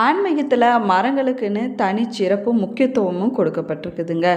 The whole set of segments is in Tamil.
ஆன்மீகத்தில் மரங்களுக்குன்னு தனி சிறப்பும் முக்கியத்துவமும் கொடுக்கப்பட்டிருக்குதுங்க.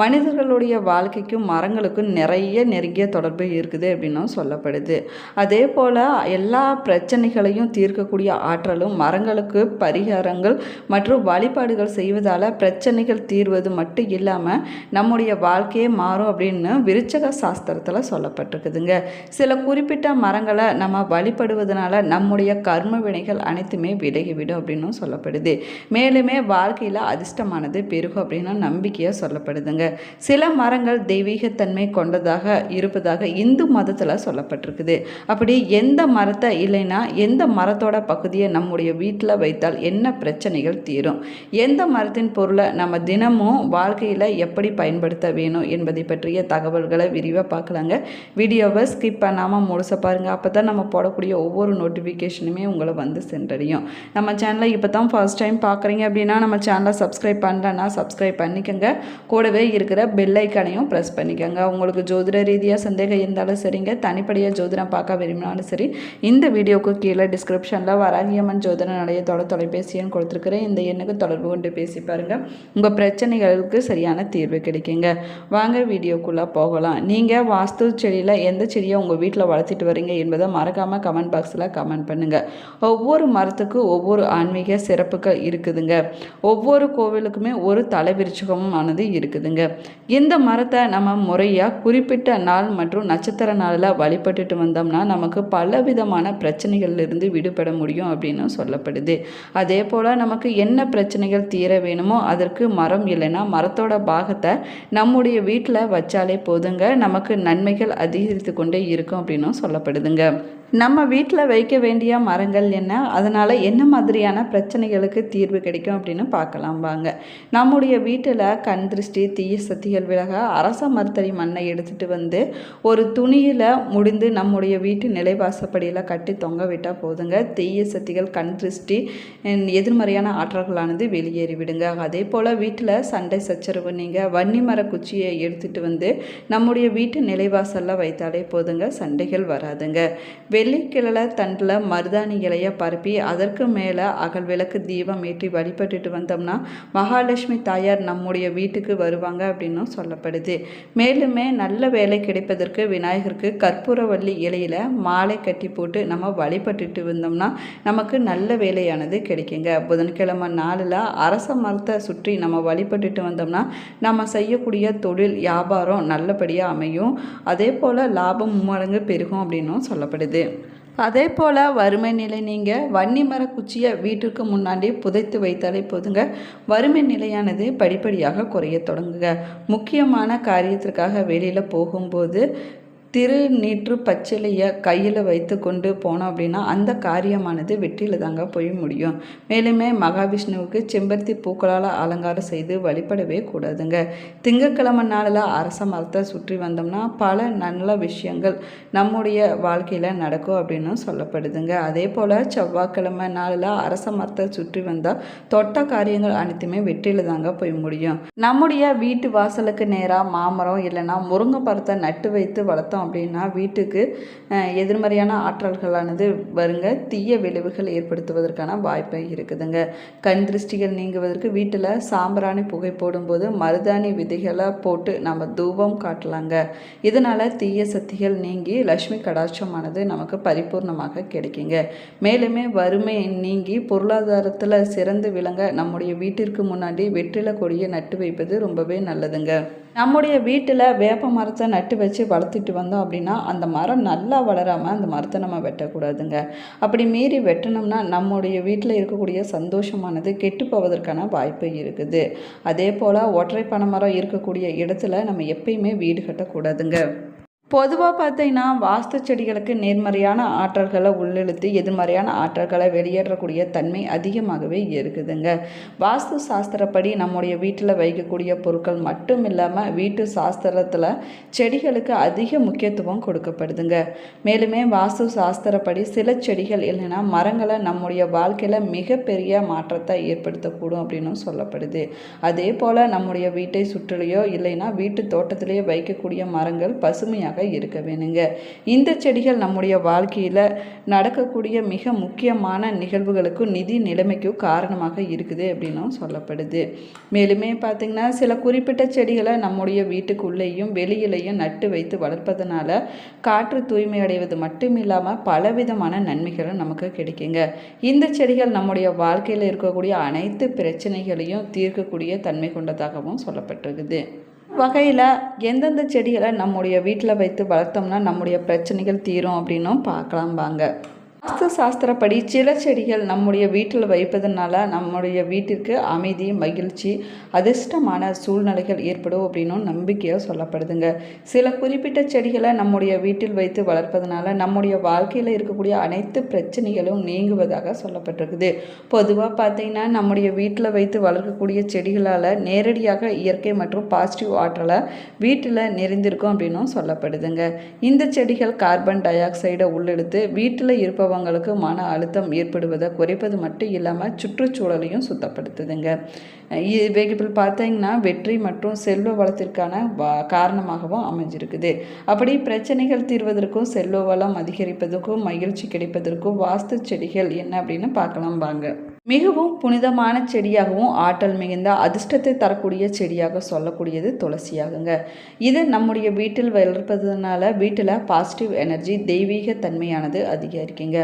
மனிதர்களுடைய வாழ்க்கைக்கும் மரங்களுக்கும் நிறைய நெருங்கிய தொடர்பு இருக்குது அப்படின்னும் சொல்லப்படுது. அதே போல் எல்லா பிரச்சனைகளையும் தீர்க்கக்கூடிய ஆற்றலும் மரங்களுக்கு பரிகாரங்கள் மற்றும் வழிபாடுகள் செய்வதால் பிரச்சனைகள் தீர்வது மட்டும் இல்லாமல் நம்முடைய வாழ்க்கையே மாறும் அப்படின்னு விருச்சக சாஸ்திரத்தில் சொல்லப்பட்டிருக்குதுங்க. சில குறிப்பிட்ட மரங்களை நம்ம வழிபடுவதனால நம்முடைய கர்ம வினைகள் அனைத்துமே விலகிவிடும் அப்படின்னும் சொல்லப்படுது. மேலுமே வாழ்க்கையில் அதிர்ஷ்டமானது பெருகும் அப்படின்னு நம்பிக்கையாக சொல்லப்படுதுங்க. சில மரங்கள் தெய்வீகத்தன்மை கொண்டதாக இருப்பதாக இந்து மதத்தில் சொல்லப்பட்டிருக்குது. அப்படி எந்த மரத்தை இல்லைன்னா எந்த மரத்தோட பகுதியை நம்முடைய வீட்டில் வைத்தால் என்ன பிரச்சனைகள் தீரும்? எந்த மரத்தின் பொருளை நம்ம தினமும் வாழ்க்கையில் எப்படி பயன்படுத்த வேணும் என்பதை பற்றிய தகவல்களை விரிவாக பார்க்கலாங்க. வீடியோவை ஸ்கிப் பண்ணாமல் முழுச பாருங்கள் அப்போ தான் நம்ம போடக்கூடிய ஒவ்வொரு நோட்டிஃபிகேஷனுமே உங்களை வந்து சென்றடையும். நம்ம சேனலை இப்போ தான் ஃபர்ஸ்ட் டைம் பார்க்குறீங்க அப்படின்னா நம்ம சேனலை சப்ஸ்கிரைப் பண்ணலன்னா சப்ஸ்கிரைப் பண்ணிக்கோங்க. கூடவே இருக்கிற பெல் ஐக்கானையும் ப்ரெஸ் பண்ணிக்கோங்க. உங்களுக்கு ஜோதிட ரீதியாக சந்தேகம் இருந்தாலும் சரிங்க. தனிப்படியாக ஜோதிடம் பார்க்க விரும்பினாலும் சரி இந்த வீடியோவுக்கு கீழே டிஸ்கிரிப்ஷனில் வராகியம்மன் ஜோதிட நிலையத்தோட தொலைபேசி எண் கொடுத்துருக்குறேன். இந்த எண்ணுக்கு தொடர்பு கொண்டு பேசி பாருங்கள் உங்கள் பிரச்சனைகளுக்கு சரியான தீர்வு கிடைக்குங்க. வாங்க வீடியோக்குள்ளே போகலாம். நீங்கள் வாஸ்து செடியில் எந்த செடியை உங்கள் வீட்டில் வளர்த்திட்டு வரீங்க என்பதை மறக்காமல் கமெண்ட் பாக்ஸில் கமெண்ட் பண்ணுங்கள் ஒவ்வொரு மரத்துக்கு ஒவ்வொரு ஆன்மீக சிறப்புகள் இருக்குதுங்க. ஒவ்வொரு கோவிலுக்குமே ஒரு தலைவிருச்சகமும் ஆனது இருக்குதுங்க. இந்த மரத்தை நம்ம முறையாக குறிப்பிட்ட நாள் மற்றும் நட்சத்திர நாளில் வழிபட்டுட்டு வந்தோம்னா நமக்கு பலவிதமான பிரச்சனைகள்லேருந்து விடுபட முடியும் அப்படின்னு சொல்லப்படுது. அதே போல் நமக்கு என்ன பிரச்சனைகள் தீர வேணுமோ அதற்கு மரம் இல்லைன்னா மரத்தோட பாகத்தை நம்முடைய வீட்டில் வச்சாலே போதுங்க. நமக்கு நன்மைகள் அதிகரித்து கொண்டே இருக்கும் அப்படின்னும் சொல்லப்படுதுங்க. நம்ம வீட்டில் வைக்க வேண்டிய மரங்கள் என்ன? அதனால் என்ன மாதிரியான பிரச்சனைகளுக்கு தீர்வு கிடைக்கும் அப்படின்னு பார்க்கலாம் வாங்க. நம்முடைய வீட்டில் கண் திருஷ்டி தீய சக்திகள் விலக அரச மரத்தடி மண்ணை எடுத்துகிட்டு வந்து ஒரு துணியில் முடிந்து நம்முடைய வீட்டு நிலைவாசப்படியில் கட்டி தொங்க விட்டால் போதுங்க. தீய சக்திகள் கண் திருஷ்டி எதிர்மறையான ஆற்றல்களானது வெளியேறி விடுங்க. அதே போல் வீட்டில் சண்டை சச்சரவு நீங்கள் வன்னி மர குச்சியை எடுத்துகிட்டு வந்து நம்முடைய வீட்டு நிலைவாசலில் வைத்தாலே போதுங்க. சண்டைகள் வராதுங்க. வெள்ளிக்கிழலை தண்டில் மருதாணி இலையை பரப்பி அதற்கு மேலே அகல் விளக்கு தீபம் ஏற்றி வழிபட்டுட்டு வந்தோம்னா மகாலட்சுமி தாயார் நம்முடைய வீட்டுக்கு வருவாங்க அப்படின்னும் சொல்லப்படுது. மேலுமே நல்ல வேலை கிடைப்பதற்கு விநாயகருக்கு கற்பூரவள்ளி இலையில் மாலை கட்டி போட்டு நம்ம வழிபட்டுட்டு வந்தோம்னா நமக்கு நல்ல வேலையானது கிடைக்குங்க. புதன்கிழமை நாளில் அரச மரத்தை சுற்றி நம்ம வழிபட்டுட்டு வந்தோம்னா நம்ம செய்யக்கூடிய தொழில் வியாபாரம் நல்லபடியாக அமையும். அதே போல் லாபம் மும்மடங்கு பெருகும் அப்படின்னும் சொல்லப்படுது. அதே போல் வறுமை நிலை நீங்கள் வன்னி மர குச்சியை வீட்டுக்கு முன்னாடி புதைத்து வைத்தாலே போதுங்க. வறுமை நிலையானது படிப்படியாக குறைய தொடங்குங்க. முக்கியமான காரியத்திற்காக வெளியில் போகும்போது திரு நீற்று பச்சிலையை கையில் வைத்து கொண்டு போனோம் அப்படின்னா அந்த காரியமானது வெற்றியில் தாங்க போய் முடியும். மேலுமே மகாவிஷ்ணுவுக்கு செம்பருத்தி பூக்களால் அலங்காரம் செய்து வழிபடவே கூடாதுங்க. திங்கக்கிழமை நாளில் அரச மரத்தை சுற்றி வந்தோம்னா பல நல்ல விஷயங்கள் நம்முடைய வாழ்க்கையில் நடக்கும் அப்படின்னு சொல்லப்படுதுங்க. அதே போல் செவ்வாய்க்கிழமை நாளில் அரச மரத்தை சுற்றி வந்தால் தொட்ட காரியங்கள் அனைத்துமே வெற்றியில் தாங்க போய் முடியும். நம்முடைய வீட்டு வாசலுக்கு நேராக மாமரம் இல்லைன்னா முருங்கை மரத்தை நட்டு வைத்து வளர்த்தோம் அப்படின்னா வீட்டுக்கு எதிர்மறையான ஆற்றல்களானது வருங்க. தீய விளைவுகள் ஏற்படுத்துவதற்கான வாய்ப்பு இருக்குதுங்க. கண் திருஷ்டிகள் நீங்குவதற்கு வீட்டில் சாம்பிராணி புகை போடும்போது மருதாணி விதைகளை போட்டு நம்ம தூபம் காட்டலாங்க. இதனால் தீய சக்திகள் நீங்கி லக்ஷ்மி கடாட்சமானது நமக்கு பரிபூர்ணமாக கிடைக்குங்க. மேலுமே வறுமை நீங்கி பொருளாதாரத்தில் சிறந்து விளங்க நம்முடைய வீட்டிற்கு முன்னாடி வெற்றில கொடியை நட்டு வைப்பது ரொம்பவே நல்லதுங்க. நம்முடைய வீட்டில் வேப்ப மரத்தை நட்டு வச்சு வளர்த்துட்டு வந்தோம் அப்படின்னா அந்த மரம் நல்லா வளராமல் அந்த மரத்தை நம்ம வெட்டக்கூடாதுங்க. அப்படி மீறி வெட்டினோம்னா நம்முடைய வீட்டில் இருக்கக்கூடிய சந்தோஷமானது கெட்டு போவதற்கான வாய்ப்பு இருக்குது. அதே போல் ஒற்றை பனை மரம் இருக்கக்கூடிய இடத்துல நம்ம எப்பயுமே வீடு கட்டக்கூடாதுங்க. பொதுவாக பார்த்தீங்கன்னா வாஸ்து செடிகளுக்கு நேர்மறையான ஆற்றல்களை உள்ளிழுத்து எதிர்மறையான ஆற்றல்களை வெளியேற்றக்கூடிய தன்மை அதிகமாகவே இருக்குதுங்க. வாஸ்து சாஸ்திரப்படி நம்முடைய வீட்டில் வைக்கக்கூடிய பொருட்கள் மட்டும் இல்லாமல் வீட்டு சாஸ்திரத்தில் செடிகளுக்கு அதிக முக்கியத்துவம் கொடுக்கப்படுதுங்க. மேலுமே வாஸ்து சாஸ்திரப்படி சில செடிகள் இல்லைன்னா மரங்களை நம்முடைய வாழ்க்கையில் மிகப்பெரிய மாற்றத்தை ஏற்படுத்தக்கூடும் அப்படின்னும் சொல்லப்படுது. அதே போல் நம்முடைய வீட்டை சுற்றிலையோ இல்லைன்னா வீட்டு தோட்டத்திலேயோ வைக்கக்கூடிய மரங்கள் பசுமையாக இருக்க வேணுங்க. இந்த செடிகள் நம்முடைய வாழ்க்கையில் நடக்கக்கூடிய மிக முக்கியமான நிகழ்வுகளுக்கும் நிதி நிலைமைக்கும் காரணமாக இருக்குது அப்படின்னும் சொல்லப்படுது. மேலுமே பார்த்திங்கன்னா சில குறிப்பிட்ட செடிகளை நம்முடைய வீட்டுக்குள்ளேயும் வெளியிலையும் நட்டு வைத்து வளர்ப்பதனால காற்று தூய்மை அடைவது மட்டும் இல்லாமல் பலவிதமான நன்மைகளும் நமக்கு கிடைக்குங்க. இந்த செடிகள் நம்முடைய வாழ்க்கையில் இருக்கக்கூடிய அனைத்து பிரச்சனைகளையும் தீர்க்கக்கூடிய தன்மை கொண்டதாகவும் சொல்லப்பட்டிருக்குது. வகையில் எந்தெந்த செடிகளை நம்முடைய வீட்டில் வைத்து வளர்த்தோம்னா நம்முடைய பிரச்சனைகள் தீரும் அப்படின்னும் பார்க்கலாம் வாங்க. வாஸ்து சாஸ்திரப்படி சில செடிகள் நம்முடைய வீட்டில் வைப்பதனால நம்முடைய வீட்டிற்கு அமைதி மகிழ்ச்சி அதிர்ஷ்டமான சூழ்நிலைகள் ஏற்படும் அப்படின்னும் நம்பிக்கையாக சொல்லப்படுதுங்க. சில குறிப்பிட்ட செடிகளை நம்முடைய வீட்டில் வைத்து வளர்ப்பதனால நம்முடைய வாழ்க்கையில் இருக்கக்கூடிய அனைத்து பிரச்சனைகளும் நீங்குவதாக சொல்லப்பட்டிருக்குது. பொதுவாக பார்த்தீங்கன்னா நம்முடைய வீட்டில் வைத்து வளர்க்கக்கூடிய செடிகளால் நேரடியாக இயற்கை மற்றும் பாசிட்டிவ் ஆற்றலை வீட்டில் நிறைந்திருக்கும் அப்படின்னும் சொல்லப்படுதுங்க. இந்த செடிகள் கார்பன் டை ஆக்சைடை உள்ளெடுத்து வீட்டில் இருப்ப இருப்பவங்களுக்கு மன அழுத்தம் ஏற்படுவதை குறைப்பது மட்டும் இல்லாமல் சுற்றுச்சூழலையும் சுத்தப்படுத்துதுங்க. இவைகள் பார்த்தீங்கன்னா வெற்றி மற்றும் செல்வ வளத்திற்கான வா- காரணமாகவும் அமைஞ்சிருக்குது. அப்படி பிரச்சனைகள் தீர்வதற்கும் செல்வ வளம் அதிகரிப்பதற்கும் மகிழ்ச்சி கிடைப்பதற்கும் வாஸ்து செடிகள் என்ன அப்படின்னு பார்க்கலாம் வாங்க. மிகவும் புனிதமான செடியாகவும் ஆற்றல் மிகுந்த அதிர்ஷ்டத்தை தரக்கூடிய செடியாக சொல்லக்கூடியது துளசியாகுங்க. இது நம்முடைய வீட்டில் வளர்ப்பதனால வீட்டில் பாசிட்டிவ் எனர்ஜி தெய்வீக தன்மையானது அதிகரிக்குங்க.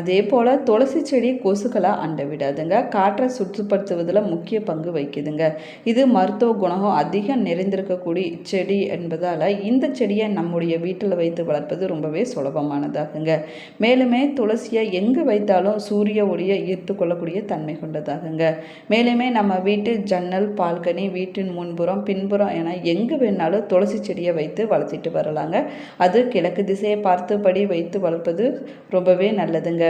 அதே போல் துளசி செடி கொசுக்களை அண்ட விடாதுங்க. காற்றை சுற்றுப்படுத்துவதில் முக்கிய பங்கு வகிக்குதுங்க. இது மருத்துவ குணகம் அதிகம் நிறைந்திருக்கக்கூடிய செடி என்பதால் இந்த செடியை நம்முடைய வீட்டில் வைத்து வளர்ப்பது ரொம்பவே சுலபமானதாகுங்க. மேலுமே துளசியை எங்கே வைத்தாலும் சூரிய ஒளியை ஈர்த்து கொள்ளக்கூடிய தன்மை கொண்டதாகுங்க. மேலுமே நம்ம வீட்டு ஜன்னல் பால்கனி வீட்டின் முன்புறம் பின்புறம் என எங்கே வேணாலும் துளசி செடியை வைத்து வளர்த்திட்டு வரலாங்க. அது கிழக்கு திசையை பார்த்தபடி வைத்து வளர்ப்பது ரொம்பவே நல்லதுங்க.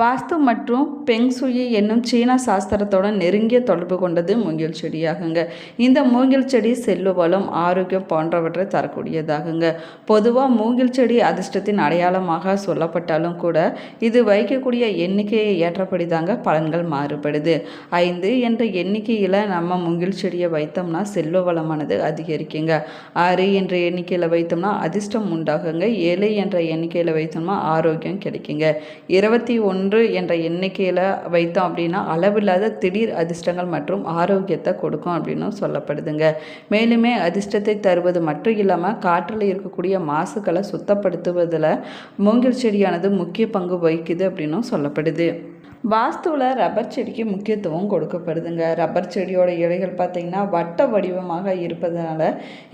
வாஸ்து மற்றும் பெங்சுயி என்னும் சீன சாஸ்திரத்தோட நெருங்கிய தொடர்பு கொண்டது மூங்கில் செடியாகுங்க. இந்த மூங்கில் செடி செல்வ வளம் ஆரோக்கியம் போன்றவற்றை தரக்கூடியதாகுங்க. பொதுவாக மூங்கில் செடி அதிர்ஷ்டத்தின் அடையாளமாக சொல்லப்பட்டாலும் கூட இது வைக்கக்கூடிய எண்ணிக்கையை ஏற்றபடி தாங்க பலன்கள் மாறுபடுது. ஐந்து என்ற எண்ணிக்கையில் நம்ம மூங்கில் செடியை வைத்தோம்னா செல்வ வளமானது அதிகரிக்குங்க. ஆறு என்ற எண்ணிக்கையில் வைத்தோம்னா அதிர்ஷ்டம் உண்டாகுங்க. ஏழு என்ற எண்ணிக்கையில் வைத்தோம்னா ஆரோக்கியம் கிடைக்குங்க. இருபத்தி ஒன்று என்ற எண்ணிக்கையில் வைத்தோம் அப்படின்னா அளவில்லாத திடீர் அதிர்ஷ்டங்கள் மற்றும் ஆரோக்கியத்தை கொடுக்கும் அப்படின்னும் சொல்லப்படுதுங்க. மேலுமே அதிர்ஷ்டத்தை தருவது மட்டும் இல்லாமல் காற்றில் இருக்கக்கூடிய மாசுக்களை சுத்தப்படுத்துவதில் மூங்கில் செடியானது முக்கிய பங்கு வகிக்குது அப்படின்னும் சொல்லப்படுது. வாஸ்துவில் ரப்பர் செடிக்கு முக்கியத்துவம் கொடுக்கப்படுதுங்க. ரப்பர் செடியோட இலைகள் பார்த்திங்கன்னா வட்ட வடிவமாக இருப்பதனால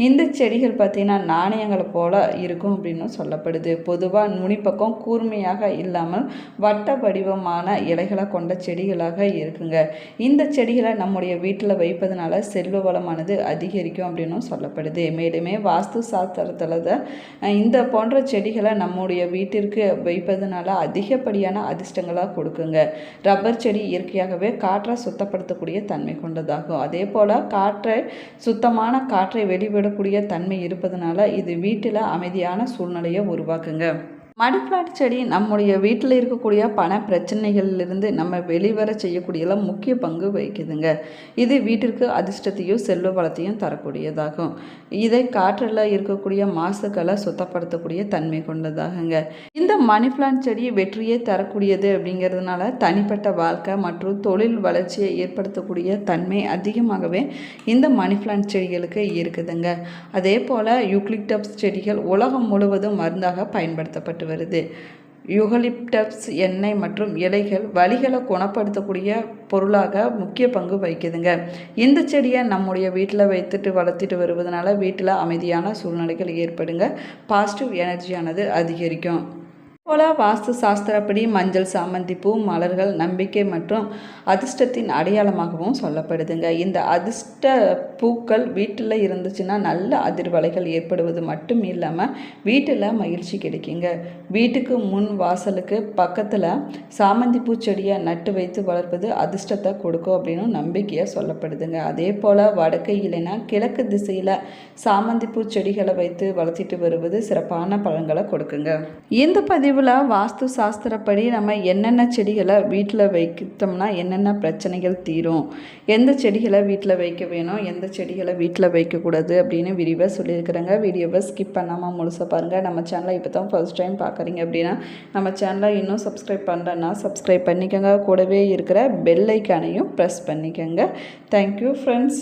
இந்த செடிகள் பார்த்திங்கன்னா நாணயங்களை போல் இருக்கும் அப்படின்னு சொல்லப்படுது. பொதுவாக நுனிப்பக்கம் கூர்மையாக இல்லாமல் வட்ட வடிவமான இலைகளை கொண்ட செடிகளாக இருக்குங்க. இந்த செடிகளை நம்முடைய வீட்டில் வைப்பதனால செல்வ வளமானது அதிகரிக்கும் அப்படின்னும் சொல்லப்படுது. மேலுமே வாஸ்து சாஸ்திரத்தில் தான் இந்த போன்ற செடிகளை நம்முடைய வீட்டிற்கு வைப்பதனால அதிகப்படியான அதிர்ஷ்டங்களாக கொடுக்குங்க. ரப்பர் செடி இயற்கையாகவே காற்றை சுத்தப்படுத்தக்கூடிய தன்மை கொண்டதாகும். அதே போல் காற்றை சுத்தமான காற்றை வெளிவிடக்கூடிய தன்மை இருப்பதனால இது வீட்டில் அமைதியான சூழ்நிலையை உருவாக்குங்க. மணி பிளான்ட் செடி நம்முடைய வீட்டில் இருக்கக்கூடிய பண பிரச்சனைகளிலிருந்து நம்ம வெளிவர செய்யக்கூடியல முக்கிய பங்கு வகிக்குதுங்க. இது வீட்டிற்கு அதிர்ஷ்டத்தையும் செல்வ வளத்தையும் தரக்கூடியதாகும். இதை காற்றில் இருக்கக்கூடிய மாசுக்களை சுத்தப்படுத்தக்கூடிய தன்மை கொண்டதாகுங்க. இந்த மணி பிளான்ட் செடி வெற்றியை தரக்கூடியது அப்படிங்கிறதுனால தனிப்பட்ட வாழ்க்கை மற்றும் தொழில் வளர்ச்சியை ஏற்படுத்தக்கூடிய தன்மை அதிகமாகவே இந்த மணி பிளான்ட் செடிகளுக்கு இருக்குதுங்க. அதே போல் யூக்லிப்டப்ஸ் செடிகள் உலகம் முழுவதும் மருந்தாக பயன்படுத்தப்பட்டு வருது. யுகலிப்டப்ஸ் எண்ணெய் மற்றும் இலைகள் வலிகளை குணப்படுத்தக்கூடிய பொருளாக முக்கிய பங்கு வகிக்குதுங்க. இந்த செடியை நம்முடைய வீட்டில் வைத்துட்டு வளர்த்திட்டு வருவதனால வீட்டில் அமைதியான சூழ்நிலைகள் ஏற்படுங்க. பாசிட்டிவ் எனர்ஜியானது அதிகரிக்கும். போல வாஸ்து சாஸ்திரப்படி மஞ்சள் சாமந்தி பூ மலர்கள் நம்பிக்கை மற்றும் அதிர்ஷ்டத்தின் அடையாளமாகவும் சொல்லப்படுதுங்க. இந்த அதிர்ஷ்ட பூக்கள் வீட்டில் இருந்துச்சுன்னா நல்ல அதிர்வலைகள் ஏற்படுவது மட்டும் இல்லாமல் வீட்டில் மகிழ்ச்சி கிடைக்குங்க. வீட்டுக்கு முன் வாசலுக்கு பக்கத்தில் சாமந்தி பூச்செடியை நட்டு வைத்து வளர்ப்பது அதிர்ஷ்டத்தை கொடுக்கும் அப்படின்னு நம்பிக்கையாக சொல்லப்படுதுங்க. அதே போல் வடக்கு இல்லைன்னா கிழக்கு திசையில் சாமந்தி செடிகளை வைத்து வளர்த்திட்டு வருவது சிறப்பான பழங்களை கொடுக்குங்க. இந்த பதிவு பதிவில் வாஸ்து சாஸ்திரப்படி நம்ம என்னென்ன செடிகளை வீட்டில் வைக்கிட்டோம்னா என்னென்ன பிரச்சனைகள் தீரும்? எந்த செடிகளை வீட்டில் வைக்க வேணும்? எந்த செடிகளை வீட்டில் வைக்கக்கூடாது அப்படின்னு விரிவாக சொல்லியிருக்கிறாங்க. வீடியோவை ஸ்கிப் பண்ணாமல் முழுசாக பாருங்கள் நம்ம சேனலை இப்போ தான் ஃபர்ஸ்ட் டைம் பார்க்குறீங்க அப்படின்னா நம்ம சேனலை இன்னும் சப்ஸ்கிரைப் பண்ணுறேன்னா சப்ஸ்கிரைப் பண்ணிக்கோங்க. கூடவே இருக்கிற பெல் ஐக்கானையும் ப்ரெஸ் பண்ணிக்கோங்க. Thank you friends